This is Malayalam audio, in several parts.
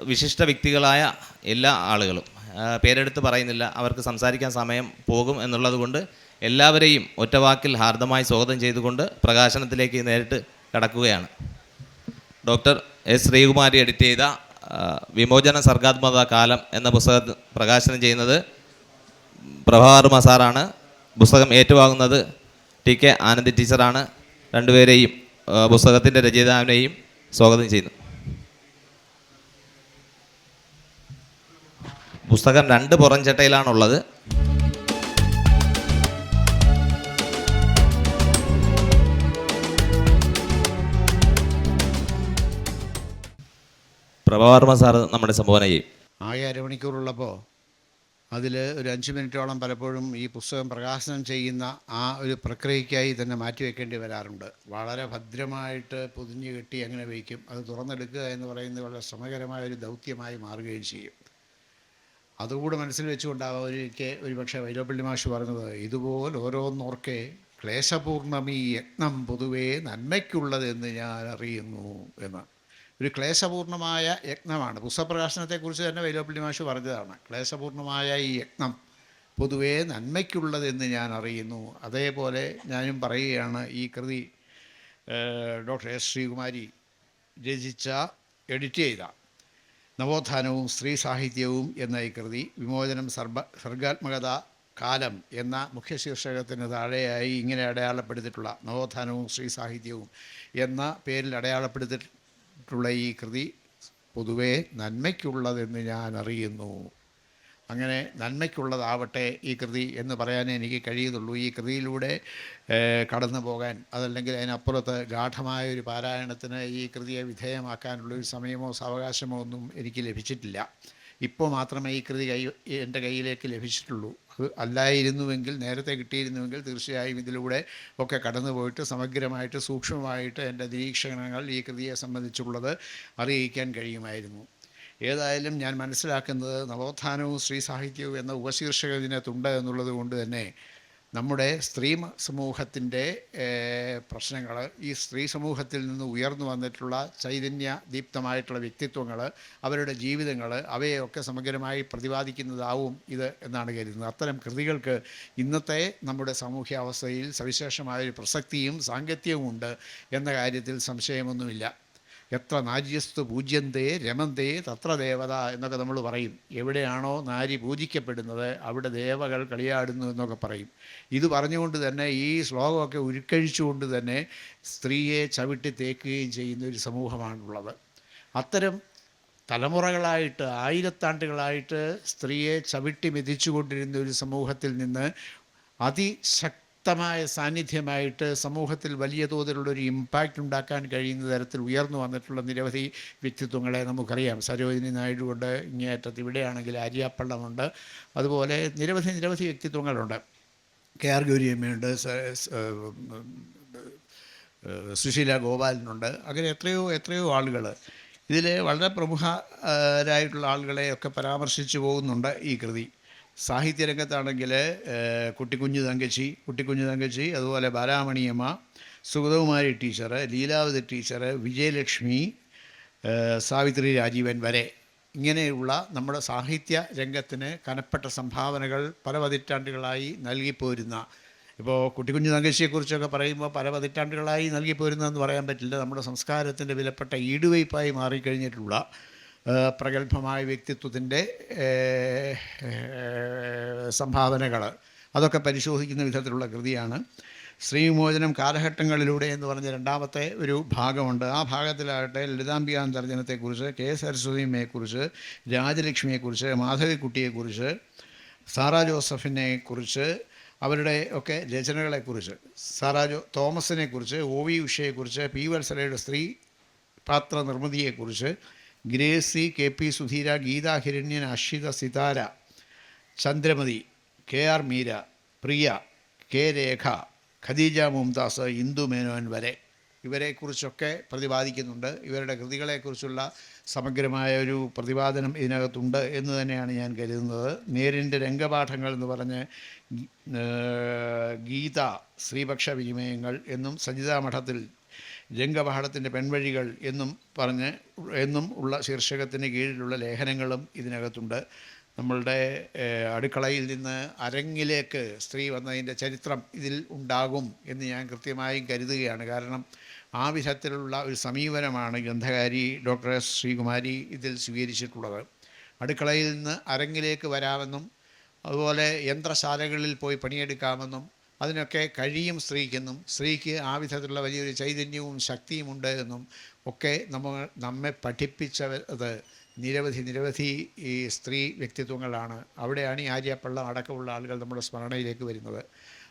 വിശിഷ്ട വ്യക്തികളായ എല്ലാ ആളുകളും പേരെടുത്ത് പറയുന്നില്ല അവർക്ക് സംസാരിക്കാൻ സമയം പോകും എന്നുള്ളതുകൊണ്ട് എല്ലാവരെയും ഒറ്റവാക്കിൽ ഹാർദമായി സ്വാഗതം ചെയ്തുകൊണ്ട് പ്രകാശനത്തിലേക്ക് നേരിട്ട് കടക്കുകയാണ്. Doctor S. ശ്രീകുമാരി എഡിറ്റ് ചെയ്ത വിമോചന സർഗാത്മക കാലം എന്ന പുസ്തകം പ്രകാശനം ചെയ്യുന്നത് പ്രഭാകർ സാറാണ്. പുസ്തകം ഏറ്റുവാങ്ങുന്നത് ടി കെ ആനന്ദ് ടീച്ചറാണ്. രണ്ടുപേരെയും പുസ്തകത്തിന്റെ രചയിതാവിനെയും സ്വാഗതം ചെയ്യുന്നു. പുസ്തകം രണ്ട് പുറംചട്ടയിലാണുള്ളത് പ്രഭാവർമ്മ സാറ് നമ്മുടെ സംഭാവന ചെയ്യും ആകെ അരമണിക്കൂറുള്ളപ്പോൾ അതിൽ ഒരു അഞ്ച് മിനിറ്റോളം പലപ്പോഴും ഈ പുസ്തകം പ്രകാശനം ചെയ്യുന്ന ആ ഒരു പ്രക്രിയയ്ക്കായി തന്നെ മാറ്റി മാറ്റിവെക്കേണ്ടി വരാറുണ്ട്. വളരെ ഭദ്രമായിട്ട് പൊതിഞ്ഞ് കെട്ടി അങ്ങനെ വയ്ക്കും. അത് തുറന്നെടുക്കുക എന്ന് പറയുന്നത് വളരെ ശ്രമകരമായ ഒരു ദൗത്യമായി മാറുകയും ചെയ്യും. അതുകൂടെ മനസ്സിൽ വെച്ചുകൊണ്ടാവാം ഒരിക്കൽ ഒരുപക്ഷെ വൈലോപ്പള്ളി മാഷ് പറഞ്ഞത്. ഇതുപോലെ ഓരോന്നോർക്കെ ക്ലേശപൂർണമീ യജ്ഞം പൊതുവേ നന്മയ്ക്കുള്ളതെന്ന് ഞാൻ അറിയുന്നു എന്ന്. ഒരു ക്ലേശപൂർണമായ യജ്ഞമാണ് പുസ്തപ്രകാശനത്തെക്കുറിച്ച് തന്നെ വൈലോപ്പള്ളി മാഷ് പറഞ്ഞതാണ്. ക്ലേശപൂർണമായ ഈ യജ്ഞം പൊതുവേ നന്മയ്ക്കുള്ളതെന്ന് ഞാൻ അറിയുന്നു. അതേപോലെ ഞാനും പറയുകയാണ് ഈ കൃതി ഡോക്ടർ എസ് ശ്രീകുമാരി രചിച്ച എഡിറ്റ് ചെയ്ത നവോത്ഥാനവും സ്ത്രീ സാഹിത്യവും എന്ന ഈ കൃതി വിമോചനം സർബ സർഗാത്മകത കാലം എന്ന മുഖ്യ ശീർഷകത്തിന് താഴെയായി ഇങ്ങനെ അടയാളപ്പെടുത്തിയിട്ടുള്ള നവോത്ഥാനവും സ്ത്രീ സാഹിത്യവും എന്ന പേരിൽ അടയാളപ്പെടുത്തിയിട്ടുള്ള ഈ കൃതി പൊതുവേ നന്മയ്ക്കുള്ളതെന്ന് ഞാൻ അറിയുന്നു. അങ്ങനെ നന്മയ്ക്കുള്ളതാവട്ടെ ഈ കൃതി എന്ന് പറയാനേ എനിക്ക് കഴിയുന്നുള്ളൂ. ഈ കൃതിയിലൂടെ കടന്നു പോകാൻ അതല്ലെങ്കിൽ അതിനപ്പുറത്ത് ഗാഠമായ ഒരു പാരായണത്തിന് ഈ കൃതിയെ വിധേയമാക്കാനുള്ള ഒരു സമയമോ സാവകാശമോ ഒന്നും എനിക്ക് ലഭിച്ചിട്ടില്ല. ഇപ്പോൾ മാത്രമേ ഈ കൃതി കൈ എന്റെ കയ്യിലേക്ക് ലഭിച്ചിട്ടുള്ളൂ. അത് അല്ലായിരുന്നുവെങ്കിൽ നേരത്തെ കിട്ടിയിരുന്നുവെങ്കിൽ തീർച്ചയായും ഇതിലൂടെ ഒക്കെ കടന്നു പോയിട്ട് സമഗ്രമായിട്ട് സൂക്ഷ്മമായിട്ട് എന്റെ നിരീക്ഷണങ്ങൾ ഈ കൃതിയെ സംബന്ധിച്ചുള്ളത് അറിയിക്കാൻ കഴിയുമായിരുന്നു. ഏതായാലും ഞാൻ മനസ്സിലാക്കുന്നത് നവോത്ഥാനവും സ്ത്രീ സാഹിത്യവും എന്ന ഉപശീർഷക ഇതിനകത്തുണ്ട് എന്നുള്ളത് കൊണ്ട് തന്നെ നമ്മുടെ സ്ത്രീ സമൂഹത്തിന്റെ പ്രശ്നങ്ങൾ ഈ സ്ത്രീ സമൂഹത്തിൽ നിന്ന് ഉയർന്നു വന്നിട്ടുള്ള ചൈതന്യ ദീപ്തമായിട്ടുള്ള വ്യക്തിത്വങ്ങൾ അവരുടെ ജീവിതങ്ങൾ അവയൊക്കെ സമഗ്രമായി പ്രതിപാദിക്കുന്നതാവും ഇത് എന്നാണ് കരുതുന്നത്. അത്തരം കൃതികൾക്ക് ഇന്നത്തെ നമ്മുടെ സാമൂഹ്യാവസ്ഥയിൽ സവിശേഷമായൊരു പ്രസക്തിയും സാങ്കത്യവും ഉണ്ട് എന്ന കാര്യത്തിൽ സംശയമൊന്നുമില്ല. എത്ര നാര്യസ്തു പൂജ്യന്തേ രമന്തേ തത്ര ദേവത എന്നൊക്കെ നമ്മൾ പറയും. എവിടെയാണോ നാരി പൂജിക്കപ്പെടുന്നത് അവിടെ ദേവകൾ കളിയാടുന്നു എന്നൊക്കെ പറയും. ഇത് പറഞ്ഞുകൊണ്ട് തന്നെ ഈ ശ്ലോകമൊക്കെ ഉരുക്കഴിച്ചുകൊണ്ട് തന്നെ സ്ത്രീയെ ചവിട്ടി തേക്കുകയും ചെയ്യുന്ന ഒരു സമൂഹമാണുള്ളത്. അത്തരം തലമുറകളായിട്ട് ആയിരത്താണ്ടുകളായിട്ട് സ്ത്രീയെ ചവിട്ടി മെതിച്ചുകൊണ്ടിരുന്ന ഒരു സമൂഹത്തിൽ നിന്ന് അതിശക്തമായ സാന്നിധ്യമായിട്ട് സമൂഹത്തിൽ വലിയ തോതിലുള്ളൊരു ഇമ്പാക്റ്റ് ഉണ്ടാക്കാൻ കഴിയുന്ന തരത്തിൽ ഉയർന്നു വന്നിട്ടുള്ള നിരവധി വ്യക്തിത്വങ്ങളെ നമുക്കറിയാം. സരോജിനി നായിഡു ഉണ്ട് ഇങ്ങേയറ്റത്ത് ഇവിടെയാണെങ്കിൽ ആര്യാപ്പള്ളമുണ്ട്. അതുപോലെ നിരവധി നിരവധി വ്യക്തിത്വങ്ങളുണ്ട്. കെ ആർ ഗൗരിയമ്മയുണ്ട് സുശീല ഗോപാലനുണ്ട്. അങ്ങനെ എത്രയോ എത്രയോ ആളുകൾ. ഇതിൽ വളരെ പ്രമുഖരായിട്ടുള്ള ആളുകളെയൊക്കെ പരാമർശിച്ചു പോകുന്നുണ്ട് ഈ കൃതി. സാഹിത്യരംഗത്താണെങ്കിൽ കുട്ടിക്കുഞ്ഞു തങ്കച്ചി കുട്ടിക്കുഞ്ഞു തങ്കച്ചി അതുപോലെ ബാലാമണിയമ്മ സുഗതകുമാരി ടീച്ചർ ലീലാവതി ടീച്ചർ വിജയലക്ഷ്മി സാവിത്രി രാജീവൻ വരെ. ഇങ്ങനെയുള്ള നമ്മുടെ സാഹിത്യ രംഗത്തിന് കനപ്പെട്ട സംഭാവനകൾ പല പതിറ്റാണ്ടുകളായി നൽകിപ്പോരുന്ന ഇപ്പോൾ കുട്ടിക്കുഞ്ഞു തങ്കശ്ശിയെക്കുറിച്ചൊക്കെ പറയുമ്പോൾ പല പതിറ്റാണ്ടുകളായി നൽകിപ്പോരുന്നതെന്ന് പറയാൻ പറ്റില്ല. നമ്മുടെ സംസ്കാരത്തിന്റെ വിലപ്പെട്ട ഈടുവയ്പായി മാറിക്കഴിഞ്ഞിട്ടുള്ള പ്രഗത്ഭമായ വ്യക്തിത്വത്തിന്റെ സംഭാവനകൾ അതൊക്കെ പരിശോധിക്കുന്ന വിധത്തിലുള്ള കൃതിയാണ്. ശ്രീവിമോചനം കാലഘട്ടങ്ങളിലൂടെ എന്ന് പറഞ്ഞ രണ്ടാമത്തെ ഒരു ഭാഗമുണ്ട്. ആ ഭാഗത്തിലാകട്ടെ ലളിതാംബികാന്തർജനത്തെക്കുറിച്ച് കെ സരസ്വതിയമ്മയെക്കുറിച്ച് രാജലക്ഷ്മിയെക്കുറിച്ച് മാധവിക്കുട്ടിയെക്കുറിച്ച് സാറാ ജോസഫിനെ കുറിച്ച് അവരുടെ ഒക്കെ രചനകളെക്കുറിച്ച് സാറാ ജോ തോമസിനെക്കുറിച്ച് ഒ വി ഉഷയെക്കുറിച്ച് പി വത്സലയുടെ സ്ത്രീ പാത്ര നിർമ്മിതിയെക്കുറിച്ച് Gracy K P Sudheera Geetha Hiranyan Ashitha Sithara Chandramathi K R Meera Priya K Rekha Khadija Mumtaz Indu Menon വരെ. ഇവരെക്കുറിച്ചൊക്കെ പ്രതിപാദിക്കുന്നുണ്ട്. ഇവരുടെ കൃതികളെക്കുറിച്ചുള്ള സമഗ്രമായ ഒരു പ്രതിപാദനം ഇതിനകത്തുണ്ട് എന്ന് തന്നെയാണ് ഞാൻ കരുതുന്നത്. നേരിന്റെ രംഗപാഠങ്ങൾ എന്ന് പറഞ്ഞ് ഗീത ശ്രീപക്ഷ വിനിമയങ്ങൾ എന്നും സജിതാ മഠത്തിൽ രംഗബഹളത്തിന്റെ പെൺവഴികൾ എന്നും പറഞ്ഞ് എന്നും ഉള്ള ശീർഷകത്തിന് കീഴിലുള്ള ലേഖനങ്ങളും ഇതിനകത്തുണ്ട്. നമ്മളുടെ അടുക്കളയിൽ നിന്ന് അരങ്ങിലേക്ക് സ്ത്രീ വന്നതിന്റെ ചരിത്രം ഇതിൽ ഉണ്ടാകും എന്ന് ഞാൻ കൃത്യമായും കരുതുകയാണ്. കാരണം ആ വിധത്തിലുള്ള ഒരു സമീപനമാണ് ഗ്രന്ഥകാരി ഡോക്ടർ എസ് ശ്രീകുമാരി ഇതിൽ സ്വീകരിച്ചിട്ടുള്ളത്. അടുക്കളയിൽ നിന്ന് അരങ്ങിലേക്ക് വരാമെന്നും അതുപോലെ യന്ത്രശാലകളിൽ പോയി പണിയെടുക്കാമെന്നും അതിനൊക്കെ കഴിയും സ്ത്രീക്കെന്നും സ്ത്രീക്ക് ആ വിധത്തിലുള്ള വലിയൊരു ചൈതന്യവും ശക്തിയും ഉണ്ട് എന്നും ഒക്കെ നമ്മൾ നമ്മെ പഠിപ്പിച്ചത് നിരവധി നിരവധി ഈ സ്ത്രീ വ്യക്തിത്വങ്ങളാണ്. അവിടെയാണ് ഈ ആര്യപ്പള്ള അടക്കമുള്ള ആളുകൾ നമ്മുടെ സ്മരണയിലേക്ക് വരുന്നത്.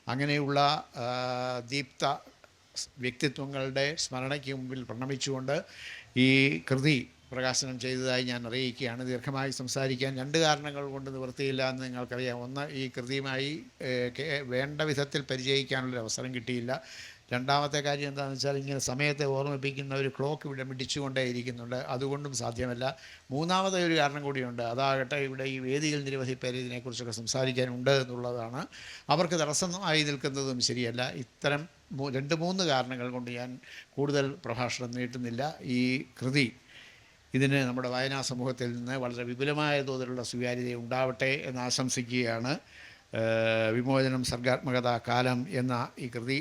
അങ്ങനെയുള്ള ദീപ്ത വ്യക്തിത്വങ്ങളുടെ സ്മരണയ്ക്ക് മുമ്പിൽ പ്രണമിച്ചുകൊണ്ട് ഈ കൃതി പ്രകാശനം ചെയ്തതായി ഞാൻ അറിയിക്കുകയാണ്. ദീർഘമായി സംസാരിക്കാൻ രണ്ട് കാരണങ്ങൾ കൊണ്ട് നിവൃത്തിയില്ല എന്ന് നിങ്ങൾക്കറിയാം. ഒന്ന് ഈ കൃതിയുമായി വേണ്ട വിധത്തിൽ പരിചയിക്കാനുള്ളൊരു അവസരം കിട്ടിയില്ല. രണ്ടാമത്തെ കാര്യം എന്താണെന്ന് വെച്ചാൽ ഇങ്ങനെ സമയത്തെ ഓർമ്മിപ്പിക്കുന്ന ഒരു ക്ലോക്ക് ഇവിടെ മിടിച്ചുകൊണ്ടേ ഇരിക്കുന്നുണ്ട്. അതുകൊണ്ടും സാധ്യമല്ല. മൂന്നാമത്തെ ഒരു കാരണം കൂടിയുണ്ട്. അതാകട്ടെ ഇവിടെ ഈ വേദിയിൽ നിരവധി പേര് ഇതിനെക്കുറിച്ചൊക്കെ സംസാരിക്കാനുണ്ട് എന്നുള്ളതാണ്. അവർക്ക് തടസ്സമായി നിൽക്കുന്നതും ശരിയല്ല. ഇത്തരം രണ്ട് മൂന്ന് കാരണങ്ങൾ കൊണ്ട് ഞാൻ കൂടുതൽ പ്രഭാഷണം നീട്ടുന്നില്ല. ഈ കൃതി ഇതിന് നമ്മുടെ വായനാ സമൂഹത്തിൽ നിന്ന് വളരെ വിപുലമായ തോതിലുള്ള സ്വീകാര്യത ഉണ്ടാവട്ടെ എന്ന് ആശംസിക്കുകയാണ്. വിമോചനം സർഗാത്മകത കാലം എന്ന ഈ കൃതി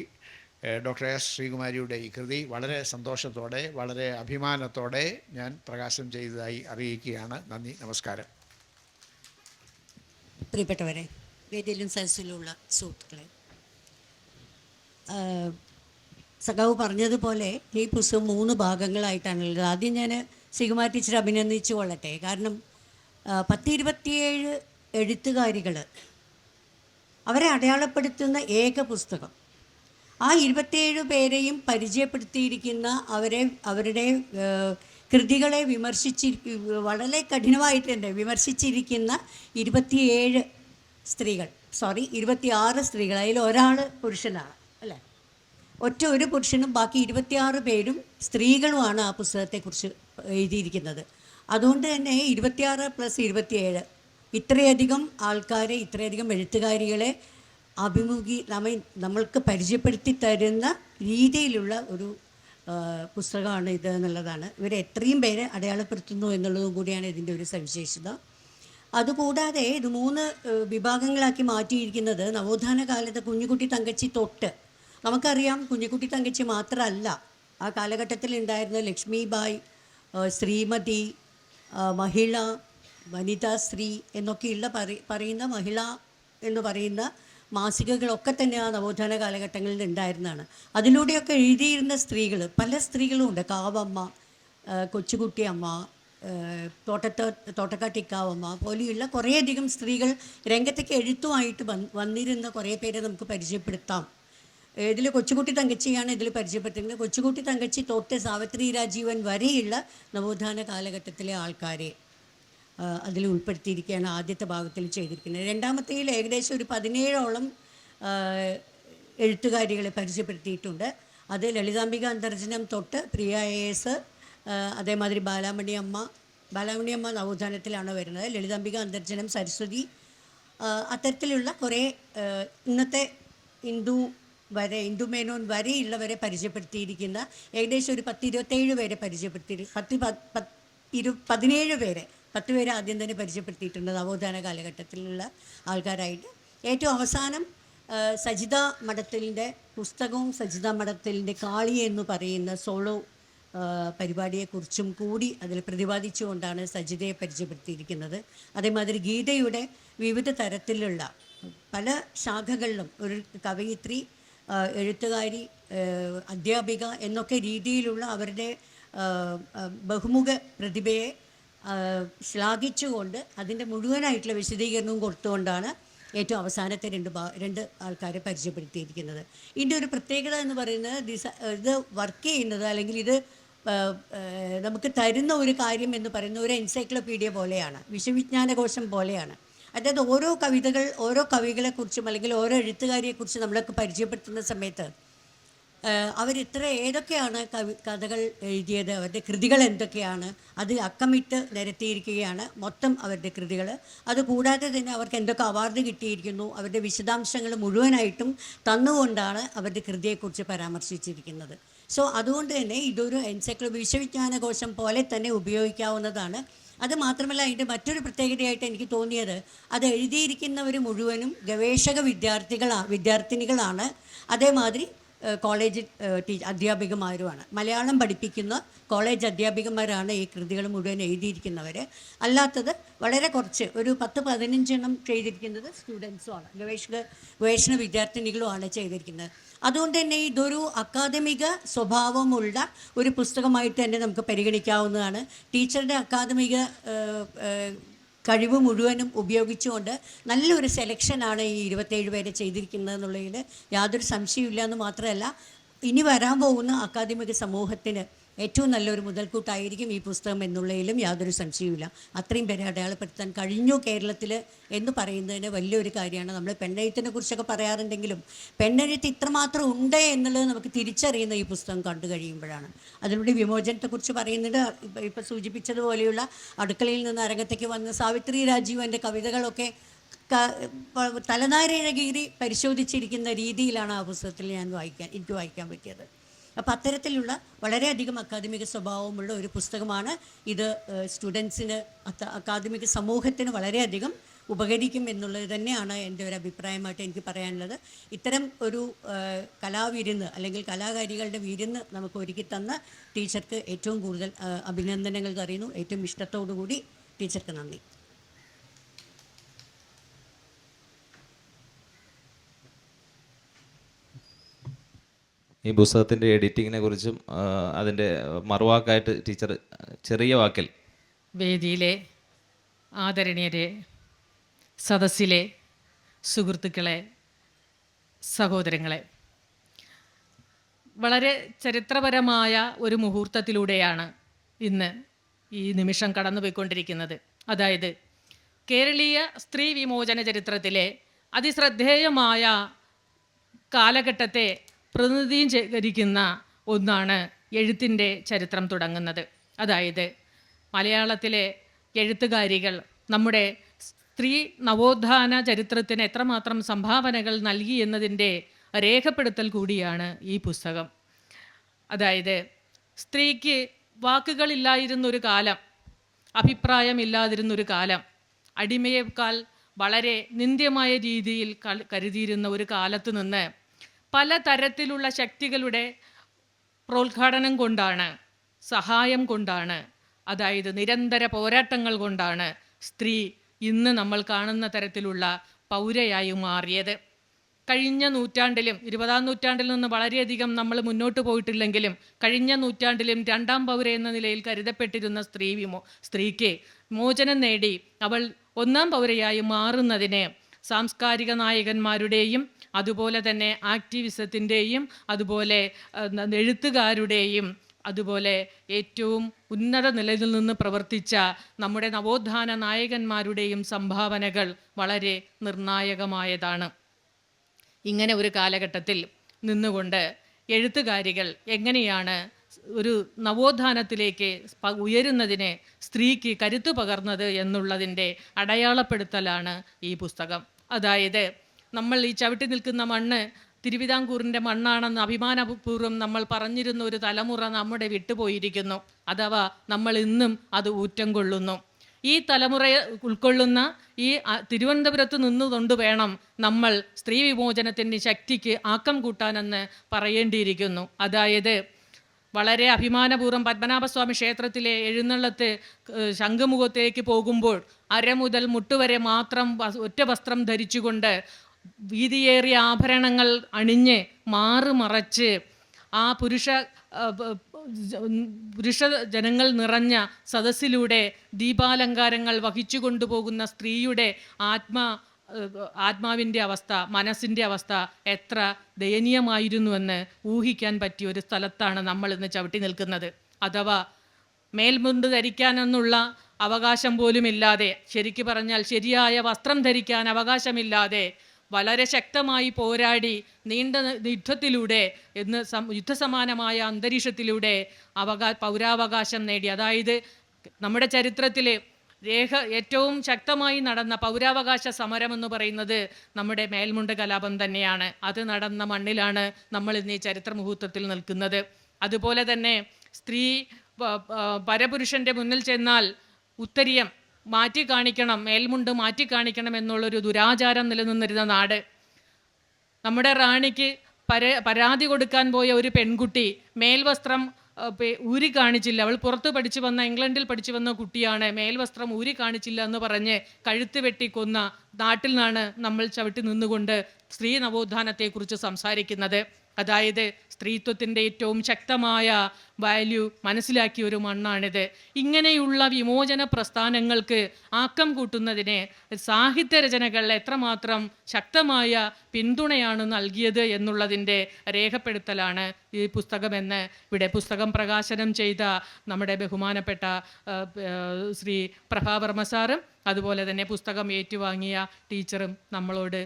ഡോക്ടർ എസ് ശ്രീകുമാരിയുടെ ഈ കൃതി വളരെ സന്തോഷത്തോടെ വളരെ അഭിമാനത്തോടെ ഞാൻ പ്രകാശനം ചെയ്തതായി അറിയിക്കുകയാണ്. നന്ദി നമസ്കാരം. പ്രിയപ്പെട്ടവരെ വേദിയിലും സദസ്സിലുമുള്ള സുഹൃത്തുക്കളെ സഖാവ് പറഞ്ഞതുപോലെ ഈ പുസ്തകം മൂന്ന് ഭാഗങ്ങളായിട്ടാണുള്ളത് ആദ്യം ഞാൻ ശ്രീകുമാർ ടീച്ചർ അഭിനന്ദിച്ചു കൊള്ളട്ടെ. കാരണം പത്തിരുപത്തിയേഴ് എഴുത്തുകാരികൾ അവരെ അടയാളപ്പെടുത്തുന്ന ഏക പുസ്തകം. ആ ഇരുപത്തിയേഴ് പേരെയും പരിചയപ്പെടുത്തിയിരിക്കുന്ന അവരെ അവരുടെ കൃതികളെ വിമർശിച്ചി വളരെ കഠിനമായിട്ട് തന്നെ വിമർശിച്ചിരിക്കുന്ന ഇരുപത്തിയേഴ് സ്ത്രീകൾ സോറി ഇരുപത്തിയാറ് സ്ത്രീകൾ അതിൽ ഒരാൾ പുരുഷനാണ് അല്ലേ? ഒറ്റ ഒരു പുരുഷനും ബാക്കി ഇരുപത്തിയാറ് പേരും സ്ത്രീകളുമാണ് ആ പുസ്തകത്തെക്കുറിച്ച് എഴുതിയിരിക്കുന്നത്. അതുകൊണ്ട് തന്നെ ഇരുപത്തിയാറ് പ്ലസ് ഇരുപത്തിയേഴ് ഇത്രയധികം ആൾക്കാരെ ഇത്രയധികം എഴുത്തുകാരികളെ അഭിമുഖി നമ്മ നമ്മൾക്ക് പരിചയപ്പെടുത്തി തരുന്ന രീതിയിലുള്ള ഒരു പുസ്തകമാണ് ഇത് എന്നുള്ളതാണ്. ഇവരെ എത്രയും പേരെ അടയാളപ്പെടുത്തുന്നു എന്നുള്ളതും കൂടിയാണ് ഇതിന്റെ ഒരു സവിശേഷത. അതുകൂടാതെ ഇത് മൂന്ന് വിഭാഗങ്ങളാക്കി മാറ്റിയിരിക്കുന്നത് നവോത്ഥാന കാലത്ത് കുഞ്ഞുകുട്ടി തങ്കച്ചി തൊട്ട്. നമുക്കറിയാം കുഞ്ഞുകുട്ടി തങ്കച്ചി മാത്രമല്ല ആ കാലഘട്ടത്തിൽ ഉണ്ടായിരുന്ന ലക്ഷ്മിബായ് ശ്രീമതി മഹിള വനിതാ സ്ത്രീ എന്നൊക്കെയുള്ള പറ പറയുന്ന മഹിള എന്ന് പറയുന്ന മാസികകളൊക്കെ തന്നെ ആ നവോത്ഥാന കാലഘട്ടങ്ങളിൽ ഉണ്ടായിരുന്നതാണ്. അതിലൂടെയൊക്കെ എഴുതിയിരുന്ന സ്ത്രീകൾ പല സ്ത്രീകളും ഉണ്ട്. കാവമ്മ കൊച്ചുകുട്ടിയമ്മ തോട്ടത്ത തോട്ടക്കാട്ടിക്കാവമ്മ പോലെയുള്ള കുറേയധികം സ്ത്രീകൾ രംഗത്തേക്ക് എഴുത്തുമായിട്ട് വന്ന് വന്നിരുന്ന കുറേ പേരെ നമുക്ക് പരിചയപ്പെടുത്താം. ഇതിൽ കൊച്ചുകുട്ടി തങ്കച്ചിയാണ് ഇതിൽ പരിചയപ്പെട്ടിരിക്കുന്നത്. കൊച്ചുകുട്ടി തങ്കച്ചി തൊട്ട് സാവിത്രി രാജീവൻ വരെയുള്ള നവോത്ഥാന കാലഘട്ടത്തിലെ ആൾക്കാരെ അതിൽ ഉൾപ്പെടുത്തിയിരിക്കുകയാണ് ആദ്യത്തെ ഭാഗത്തിൽ ചെയ്തിരിക്കുന്നത്. രണ്ടാമത്തേയിൽ ഏകദേശം ഒരു പതിനേഴോളം എഴുത്തുകാരികളെ പരിചയപ്പെടുത്തിയിട്ടുണ്ട്. അത് ലളിതാംബിക അന്തർജനം തൊട്ട് പ്രിയ എ എസ് അതേമാതിരി ബാലാമണി അമ്മ ബാലാമണി അമ്മ നവോത്ഥാനത്തിലാണ് വരുന്നത്. ലളിതാംബിക അന്തർജനം സരസ്വതി അത്തരത്തിലുള്ള കുറേ ഇന്നത്തെ ഹിന്ദു വരെ ഇന്ദുമേനോൻ വരെയുള്ളവരെ പരിചയപ്പെടുത്തിയിരിക്കുന്ന ഏകദേശം ഒരു പത്ത് ഇരുപത്തേഴ് പേരെ പരിചയപ്പെടുത്തി പത്ത് ഇരു പതിനേഴ് പേരെ പത്ത് പേരെ ആദ്യം തന്നെ പരിചയപ്പെടുത്തിയിട്ടുണ്ട് നവോത്ഥാന കാലഘട്ടത്തിലുള്ള ആൾക്കാരായിട്ട്. ഏറ്റവും അവസാനം സജിത മഠത്തിലിന്റെ പുസ്തകവും സജിത മഠത്തിലിന്റെ കാളി എന്ന് പറയുന്ന സോളോ പരിപാടിയെക്കുറിച്ചും കൂടി അതിൽ പ്രതിപാദിച്ചുകൊണ്ടാണ് സജിതയെ പരിചയപ്പെടുത്തിയിരിക്കുന്നത്. അതേമാതിരി ഗീതയുടെ വിവിധ തരത്തിലുള്ള പല ശാഖകളിലും ഒരു കവയിത്രി എഴുത്തുകാരി അധ്യാപിക എന്നൊക്കെ രീതിയിലുള്ള അവരുടെ ബഹുമുഖ പ്രതിഭയെ ശ്ലാഘിച്ചുകൊണ്ട് അതിന്റെ മുഴുവനായിട്ടുള്ള വിശദീകരണവും കൊടുത്തുകൊണ്ടാണ് ഏറ്റവും അവസാനത്തെ രണ്ട് രണ്ട് ആൾക്കാരെ പരിചയപ്പെടുത്തിയിരിക്കുന്നത്. ഇതിന്റെ ഒരു പ്രത്യേകത എന്ന് പറയുന്നത് ദിസ ഇത് വർക്ക് ചെയ്യുന്നത് അല്ലെങ്കിൽ ഇത് നമുക്ക് തരുന്ന ഒരു കാര്യം എന്ന് പറയുന്ന ഒരു എൻസൈക്ലോപീഡിയ പോലെയാണ് വിശ്വവിജ്ഞാനകോശം പോലെയാണ്. അതായത് ഓരോ കവിതകൾ ഓരോ കവികളെ കവികളെക്കുറിച്ചും അല്ലെങ്കിൽ ഓരോ എഴുത്തുകാരിയെ എഴുത്തുകാരിയെക്കുറിച്ചും നമ്മളൊക്കെ പരിചയപ്പെടുത്തുന്ന സമയത്ത് അവർ അവരിത്ര ഏതൊക്കെയാണ് കവി കഥകൾ എഴുതിയത് അവരുടെ കൃതികൾ എന്തൊക്കെയാണ് അത് അക്കമിട്ട് നിരത്തിയിരിക്കുകയാണ് മൊത്തം അവരുടെ കൃതികൾ അതുകൂടാതെ തന്നെ അവർക്ക് എന്തൊക്കെ അവാർഡ് കിട്ടിയിരിക്കുന്നു അവരുടെ വിശദാംശങ്ങൾ മുഴുവനായിട്ടും തന്നുകൊണ്ടാണ് അവരുടെ കൃതിയെക്കുറിച്ച് പരാമർശിച്ചിരിക്കുന്നത്. സോ അതുകൊണ്ട് തന്നെ ഇതൊരു എൻസൈക്ലോ വിശ്വവിജ്ഞാനകോശം പോലെ തന്നെ ഉപയോഗിക്കാവുന്നതാണ്. അത് മാത്രമല്ല അതിന്റെ മറ്റൊരു പ്രത്യേകതയായിട്ട് എനിക്ക് തോന്നിയത് അത് എഴുതിയിരിക്കുന്നവർ മുഴുവനും ഗവേഷക വിദ്യാർത്ഥികളാണ് വിദ്യാർത്ഥിനികളാണ്. അതേമാതിരി കോളേജ് അധ്യാപികമാരുമാണ്. മലയാളം പഠിപ്പിക്കുന്ന കോളേജ് അധ്യാപികമാരാണ് ഈ കൃതികൾ മുഴുവൻ എഴുതിയിരിക്കുന്നവർ അല്ലാത്തത് വളരെ കുറച്ച് ഒരു പത്ത് പതിനഞ്ചെണ്ണം ചെയ്തിരിക്കുന്നത് സ്റ്റുഡൻസുമാണ് ഗവേഷക ഗവേഷണ വിദ്യാർത്ഥിനികളുമാണ് ചെയ്തിരിക്കുന്നത്. അതുകൊണ്ട് തന്നെ ഇതൊരു അക്കാദമിക സ്വഭാവമുള്ള ഒരു പുസ്തകമായിട്ട് തന്നെ നമുക്ക് പരിഗണിക്കാവുന്നതാണ്. ടീച്ചറുടെ അക്കാദമിക കഴിവ് മുഴുവനും ഉപയോഗിച്ചുകൊണ്ട് നല്ലൊരു സെലക്ഷനാണ് ഈ ഇരുപത്തേഴ് പേരെ ചെയ്തിരിക്കുന്നത് എന്നുള്ളതിൽ യാതൊരു സംശയമില്ല എന്ന് മാത്രമല്ല ഇനി വരാൻ പോകുന്ന അക്കാദമിക സമൂഹത്തിന് ഏറ്റവും നല്ലൊരു മുതൽക്കൂട്ടായിരിക്കും ഈ പുസ്തകം എന്നുള്ളതിലും യാതൊരു സംശയവുമില്ല. അത്രയും പേരെ അടയാളപ്പെടുത്താൻ കഴിഞ്ഞു കേരളത്തിൽ എന്ന് പറയുന്നതിന് വലിയൊരു കാര്യമാണ്. നമ്മൾ പെണ്ണെഴുത്തിനെ കുറിച്ചൊക്കെ പറയാറുണ്ടെങ്കിലും പെണ്ണെഴുത്ത് ഇത്രമാത്രം ഉണ്ട് എന്നുള്ളത് നമുക്ക് തിരിച്ചറിയുന്ന ഈ പുസ്തകം കണ്ടു കഴിയുമ്പോഴാണ്. അതിലൂടെ വിമോചനത്തെക്കുറിച്ച് പറയുന്നത് ഇപ്പം സൂചിപ്പിച്ചതുപോലെയുള്ള അടുക്കളയിൽ നിന്ന് അരങ്ങത്തേക്ക് വന്ന സാവിത്രി രാജീവന്റെ കവിതകളൊക്കെ തലനാരിഴകീറി പരിശോധിച്ചിരിക്കുന്ന രീതിയിലാണ് ആ പുസ്തകത്തിൽ ഞാൻ വായിക്കാൻ എനിക്ക് വായിക്കാൻ പറ്റിയത്. അപ്പോൾ അത്തരത്തിലുള്ള വളരെയധികം അക്കാദമിക സ്വഭാവമുള്ള ഒരു പുസ്തകമാണ് ഇത് സ്റ്റുഡൻസിന് അക്കാദമിക സമൂഹത്തിന് വളരെയധികം ഉപകരിക്കും എന്നുള്ളത് തന്നെയാണ് എന്റെ ഒരു അഭിപ്രായമായിട്ട് എനിക്ക് പറയാനുള്ളത്. ഇത്തരം ഒരു കലാവിരുന്ന് അല്ലെങ്കിൽ കലാകാരികളുടെ വിരുന്ന് നമുക്ക് ഒരുക്കി തന്ന ടീച്ചർക്ക് ഏറ്റവും കൂടുതൽ അഭിനന്ദനങ്ങൾ അറിയുന്നു. ഏറ്റവും ഇഷ്ടത്തോടു കൂടി ടീച്ചർക്ക് നന്ദി. ഈ പുസ്തകത്തിന്റെ എഡിറ്റിങ്ങിനെ കുറിച്ചും അതിന്റെ മറുവാക്കായിട്ട് ടീച്ചർ ചെറിയ വാക്കിൽ. വേദിയിലെ ആദരണീയരെ സദസ്സിലെ സുഹൃത്തുക്കളെ സഹോദരങ്ങളെ വളരെ ചരിത്രപരമായ ഒരു മുഹൂർത്തത്തിലൂടെയാണ് ഇന്ന് ഈ നിമിഷം കടന്നുപോയിക്കൊണ്ടിരിക്കുന്നത്. അതായത് കേരളീയ സ്ത്രീ വിമോചന ചരിത്രത്തിലെ അതിശ്രദ്ധേയമായ കാലഘട്ടത്തെ പ്രതിനിധീകരിക്കുന്ന ഒന്നാണ് എഴുത്തിന്റെ ചരിത്രം തുടങ്ങുന്നത്. അതായത് മലയാളത്തിലെ എഴുത്തുകാരികൾ നമ്മുടെ സ്ത്രീ നവോത്ഥാന ചരിത്രത്തിന് എത്രമാത്രം സംഭാവനകൾ നൽകി എന്നതിന്റെ രേഖപ്പെടുത്തൽ കൂടിയാണ് ഈ പുസ്തകം. അതായത് സ്ത്രീക്ക് വാക്കുകളില്ലായിരുന്നൊരു കാലം അഭിപ്രായമില്ലാതിരുന്നൊരു കാലം അടിമയേക്കാൾ വളരെ നിന്ദ്യമായ രീതിയിൽ കരുതിയിരുന്ന ഒരു കാലത്ത് നിന്ന് പല തരത്തിലുള്ള ശക്തികളുടെ പ്രോത്ഘാടനം കൊണ്ടാണ് സഹായം കൊണ്ടാണ് അതായത് നിരന്തര പോരാട്ടങ്ങൾ കൊണ്ടാണ് സ്ത്രീ ഇന്ന് നമ്മൾ കാണുന്ന തരത്തിലുള്ള പൗരയായി മാറിയത്. കഴിഞ്ഞ നൂറ്റാണ്ടിലും ഇരുപതാം നൂറ്റാണ്ടിൽ നിന്ന് വളരെയധികം നമ്മൾ മുന്നോട്ട് പോയിട്ടില്ലെങ്കിലും കഴിഞ്ഞ നൂറ്റാണ്ടിലും രണ്ടാം പൗര എന്ന നിലയിൽ കരുതപ്പെട്ടിരുന്ന സ്ത്രീ വിമോ സ്ത്രീക്ക് മോചനം നേടി. അവൾ ഒന്നാം പൗരയായി മാറുന്നതിന് സാംസ്കാരിക നായകന്മാരുടെയും അതുപോലെ തന്നെ ആക്ടിവിസത്തിന്റെയും അതുപോലെ എഴുത്തുകാരുടെയും അതുപോലെ ഏറ്റവും ഉന്നത നിലയിൽ നിന്ന് പ്രവർത്തിച്ച നമ്മുടെ നവോത്ഥാന നായകന്മാരുടെയും സംഭാവനകൾ വളരെ നിർണായകമായതാണ്. ഇങ്ങനെ ഒരു കാലഘട്ടത്തിൽ നിന്നുകൊണ്ട് എഴുത്തുകാരികൾ എങ്ങനെയാണ് ഒരു നവോത്ഥാനത്തിലേക്ക് ഉയരുന്നതിന് സ്ത്രീക്ക് കരുത്തു പകർന്നത് എന്നുള്ളതിന്റെ അടയാളപ്പെടുത്തലാണ് ഈ പുസ്തകം. അതായത് നമ്മൾ ഈ ചവിട്ടി നിൽക്കുന്ന മണ്ണ് തിരുവിതാംകൂറിന്റെ മണ്ണാണെന്ന് അഭിമാനപൂർവം നമ്മൾ പറഞ്ഞിരുന്ന ഒരു തലമുറ നമ്മുടെ വിട്ടുപോയിരിക്കുന്നു. അഥവാ നമ്മൾ ഇന്നും അത് ഊറ്റം കൊള്ളുന്നു. ഈ തലമുറയെ ഉൾക്കൊള്ളുന്ന ഈ തിരുവനന്തപുരത്ത് നിന്നുകൊണ്ട് വേണം നമ്മൾ സ്ത്രീ വിമോചനത്തിന്റെ ശക്തിക്ക് ആക്കം കൂട്ടാനെന്ന് പറയേണ്ടിയിരിക്കുന്നു. അതായത് വളരെ അഭിമാനപൂർവം പത്മനാഭസ്വാമി ക്ഷേത്രത്തിലെ എഴുന്നള്ളത്ത് ശംഖുമുഖത്തേക്ക് പോകുമ്പോൾ അര മുതൽ മുട്ടുവരെ മാത്രം ഒറ്റ വസ്ത്രം ധരിച്ചുകൊണ്ട് വീതിയേറിയ ആഭരണങ്ങൾ അണിഞ്ഞ് മാറുമറച്ച് ആ പുരുഷ പുരുഷ ജനങ്ങൾ നിറഞ്ഞ സദസ്സിലൂടെ ദീപാലങ്കാരങ്ങൾ വഹിച്ചു കൊണ്ടുപോകുന്ന സ്ത്രീയുടെ ആത്മാ ആത്മാവിന്റെ അവസ്ഥ മനസ്സിന്റെ അവസ്ഥ എത്ര ദയനീയമായിരുന്നുവെന്ന് ഊഹിക്കാൻ പറ്റിയ ഒരു സ്ഥലത്താണ് നമ്മൾ ഇന്ന് ചവിട്ടി നിൽക്കുന്നത്. അഥവാ മേൽമുണ്ട് ധരിക്കാനെന്നുള്ള അവകാശം പോലുമില്ലാതെ ശരിക്കു പറഞ്ഞാൽ ശരിയായ വസ്ത്രം ധരിക്കാൻ അവകാശമില്ലാതെ വളരെ ശക്തമായി പോരാടി നീണ്ട യുദ്ധത്തിലൂടെ എന്ന് യുദ്ധസമാനമായ അന്തരീക്ഷത്തിലൂടെ അവകാ പൗരാവകാശം നേടി. അതായത് നമ്മുടെ ചരിത്രത്തിൽ രേഖ ഏറ്റവും ശക്തമായി നടന്ന പൗരാവകാശ സമരം എന്ന് പറയുന്നത് നമ്മുടെ മേൽമുണ്ട് കലാപം തന്നെയാണ്. അത് നടന്ന മണ്ണിലാണ് നമ്മൾ ഇന്ന് ഈ ചരിത്ര മുഹൂർത്തത്തിൽ നിൽക്കുന്നത്. അതുപോലെ തന്നെ സ്ത്രീ പരപുരുഷന്റെ മുന്നിൽ ചെന്നാൽ ഉത്തരീയം മാറ്റി കാണിക്കണം മേൽമുണ്ട് മാറ്റി കാണിക്കണം എന്നുള്ളൊരു ദുരാചാരം നിലനിന്നിരുന്ന നാട്. നമ്മുടെ റാണിക്ക് പര പരാതി കൊടുക്കാൻ പോയ ഒരു പെൺകുട്ടി മേൽവസ്ത്രം ഊരി കാണിച്ചില്ല. അവൾ പുറത്ത് പഠിച്ചു വന്ന ഇംഗ്ലണ്ടിൽ പഠിച്ചു വന്ന കുട്ടിയാണ്. മേൽവസ്ത്രം ഊരി കാണിച്ചില്ല എന്ന് പറഞ്ഞ് കഴുത്ത് വെട്ടിക്കൊന്ന നാട്ടിൽ നിന്നാണ് നമ്മൾ ചവിട്ടി നിന്നുകൊണ്ട് സ്ത്രീ നവോത്ഥാനത്തെക്കുറിച്ച് സംസാരിക്കുന്നത്. അതായത് സ്ത്രീത്വത്തിന്റെ ഏറ്റവും ശക്തമായ വാല്യൂ മനസ്സിലാക്കിയ ഒരു മണ്ണാണിത്. ഇങ്ങനെയുള്ള വിമോചന പ്രസ്ഥാനങ്ങൾക്ക് ആക്കം കൂട്ടുന്നതിന് സാഹിത്യരചനകൾ എത്രമാത്രം ശക്തമായ പിന്തുണയാണ് നൽകിയത് എന്നുള്ളതിന്റെ രേഖപ്പെടുത്തലാണ് ഈ പുസ്തകമെന്ന് ഇവിടെ പുസ്തകം പ്രകാശനം ചെയ്ത നമ്മുടെ ബഹുമാനപ്പെട്ട ശ്രീ പ്രഭാവർമ്മ സാറും അതുപോലെ തന്നെ പുസ്തകം ഏറ്റുവാങ്ങിയ ടീച്ചറും നമ്മളോട്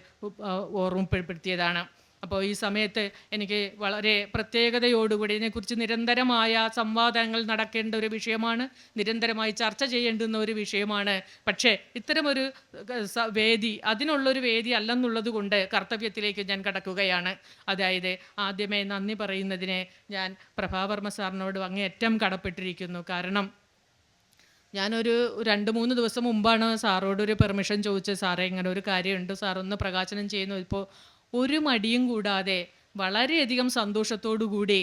ഓർമ്മപ്പെടുത്തിയതാണ്. അപ്പോൾ ഈ സമയത്ത് എനിക്ക് വളരെ പ്രത്യേകതയോടുകൂടി ഇതിനെക്കുറിച്ച് നിരന്തരമായ സംവാദങ്ങൾ നടക്കേണ്ട ഒരു വിഷയമാണ് നിരന്തരമായി ചർച്ച ചെയ്യേണ്ടുന്ന ഒരു വിഷയമാണ്. പക്ഷേ ഇത്തരമൊരു വേദി അതിനുള്ളൊരു വേദി അല്ലെന്നുള്ളത് കൊണ്ട് കർത്തവ്യത്തിലേക്ക് ഞാൻ കടക്കുകയാണ്. അതായത് ആദ്യമേ നന്ദി പറയുന്നതിനെ ഞാൻ പ്രഭാവർമ്മ സാറിനോട് അങ്ങേയറ്റം കടപ്പെട്ടിരിക്കുന്നു. കാരണം ഞാനൊരു രണ്ട് മൂന്ന് ദിവസം മുമ്പാണ് സാറോട് ഒരു പെർമിഷൻ ചോദിച്ചത്. സാറേ ഇങ്ങനെ ഒരു കാര്യമുണ്ട്. സാറൊന്ന് പ്രകാശനം ചെയ്യുന്നു. ഇപ്പോൾ ഒരു മടിയും കൂടാതെ വളരെയധികം സന്തോഷത്തോടു കൂടി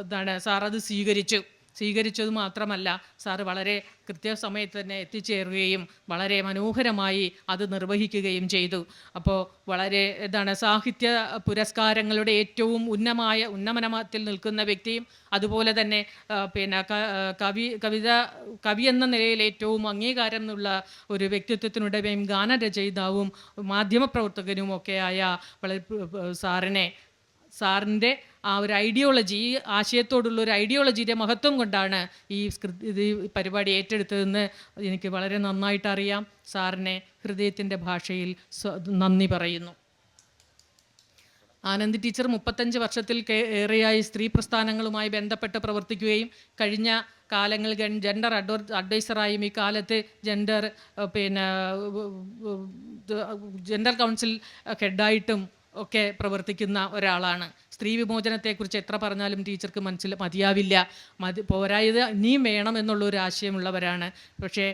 എന്താണ് സാർ അത് സ്വീകരിച്ചു. സ്വീകരിച്ചത് മാത്രമല്ല സാറ് വളരെ കൃത്യസമയത്ത് തന്നെ എത്തിച്ചേരുകയും വളരെ മനോഹരമായി അത് നിർവഹിക്കുകയും ചെയ്തു. അപ്പോൾ വളരെ എന്താണ് സാഹിത്യ പുരസ്കാരങ്ങളുടെ ഏറ്റവും ഉന്നമായ ഉന്നമനത്തിൽ നിൽക്കുന്ന വ്യക്തിയും അതുപോലെ തന്നെ പിന്നെ കവി കവിത കവി എന്ന നിലയിൽ ഏറ്റവും അംഗീകാരം എന്നുള്ള ഒരു വ്യക്തിത്വത്തിനുടമയും ഗാനരചയിതാവും മാധ്യമപ്രവർത്തകനും ഒക്കെയായ വളരെ സാറിനെ സാറിന്റെ ആ ഒരു ഐഡിയോളജി ഈ ആശയത്തോടുള്ള ഒരു ഐഡിയോളജിയുടെ മഹത്വം കൊണ്ടാണ് ഈ ഇത് പരിപാടി ഏറ്റെടുത്തതെന്ന് എനിക്ക് വളരെ നന്നായിട്ട് അറിയാം. സാറിനെ ഹൃദയത്തിന്റെ ഭാഷയിൽ നന്ദി പറയുന്നു. ആനന്ദ് ടീച്ചർ മുപ്പത്തഞ്ച് വർഷത്തിൽ ഏറെയായി സ്ത്രീ പ്രസ്ഥാനങ്ങളുമായി ബന്ധപ്പെട്ട് പ്രവർത്തിക്കുകയും കഴിഞ്ഞ കാലങ്ങൾ ജെൻഡർ അഡ്വ അഡ്വൈസറായും ഈ കാലത്ത് ജെൻഡർ പിന്നെ ജെൻഡർ കൗൺസിൽ ഹെഡായിട്ടും ഒക്കെ പ്രവർത്തിക്കുന്ന ഒരാളാണ്. സ്ത്രീ വിമോചനത്തെക്കുറിച്ച് എത്ര പറഞ്ഞാലും ടീച്ചർക്ക് മനസ്സിൽ മതിയാവില്ല. മതി പോരായത് ഇനിയും വേണം എന്നുള്ള ഒരു ആശയമുള്ളവരാണ്. പക്ഷേ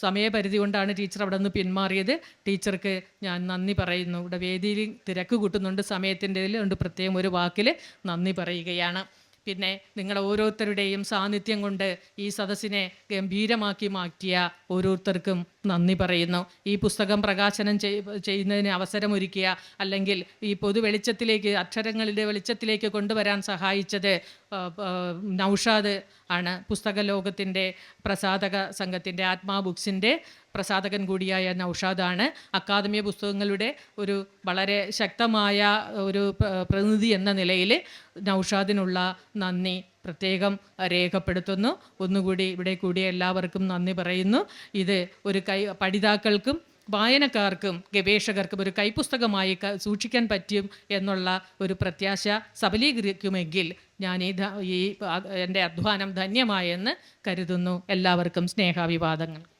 സമയപരിധി കൊണ്ടാണ് ടീച്ചർ അവിടെ നിന്ന് പിന്മാറിയത്. ടീച്ചർക്ക് ഞാൻ നന്ദി പറയുന്നു. ഇവിടെ വേദിയിൽ തിരക്ക് കൂട്ടുന്നുണ്ട്. സമയത്തിന്റെ കൊണ്ട് പ്രത്യേകം ഒരു വാക്കിൽ നന്ദി പറയുകയാണ്. പിന്നെ നിങ്ങളുടെ ഓരോരുത്തരുടെയും സാന്നിധ്യം കൊണ്ട് ഈ സദസ്സിനെ ഗംഭീരമാക്കി മാറ്റിയ ഓരോരുത്തർക്കും നന്ദി പറയുന്നു. ഈ പുസ്തകം പ്രകാശനം ചെയ്- ചെയ്യുന്നതിന് അവസരമൊരുക്കിയ അല്ലെങ്കിൽ ഈ പൊതു വെളിച്ചത്തിലേക്ക് അക്ഷരങ്ങളുടെ വെളിച്ചത്തിലേക്ക് കൊണ്ടുവരാൻ സഹായിച്ചത് നൗഷാദ് ആണ്. പുസ്തക ലോകത്തിന്റെ പ്രസാധക സംഘത്തിന്റെ ആത്മാ ബുക്സിന്റെ പ്രസാധകൻ കൂടിയായ നൗഷാദാണ് അക്കാദമി പുസ്തകങ്ങളുടെ ഒരു വളരെ ശക്തമായ ഒരു പ്രതിനിധി എന്ന നിലയിൽ നൗഷാദിനുള്ള നന്ദി പ്രത്യേകം രേഖപ്പെടുത്തുന്നു. ഒന്നുകൂടി ഇവിടെ കൂടി എല്ലാവർക്കും നന്ദി പറയുന്നു. ഇത് ഒരു കൈ പഠിതാക്കൾക്കും വായനക്കാർക്കും ഗവേഷകർക്കും ഒരു കൈപുസ്തകമായി സൂക്ഷിക്കാൻ പറ്റും എന്നുള്ള ഒരു പ്രത്യാശ സബലീകരിക്കുമെങ്കിൽ ഞാൻ ഈ ഈ എന്റെ അധ്വാനം ധന്യമായെന്ന് കരുതുന്നു. എല്ലാവർക്കും സ്നേഹാഭിവാദങ്ങൾ.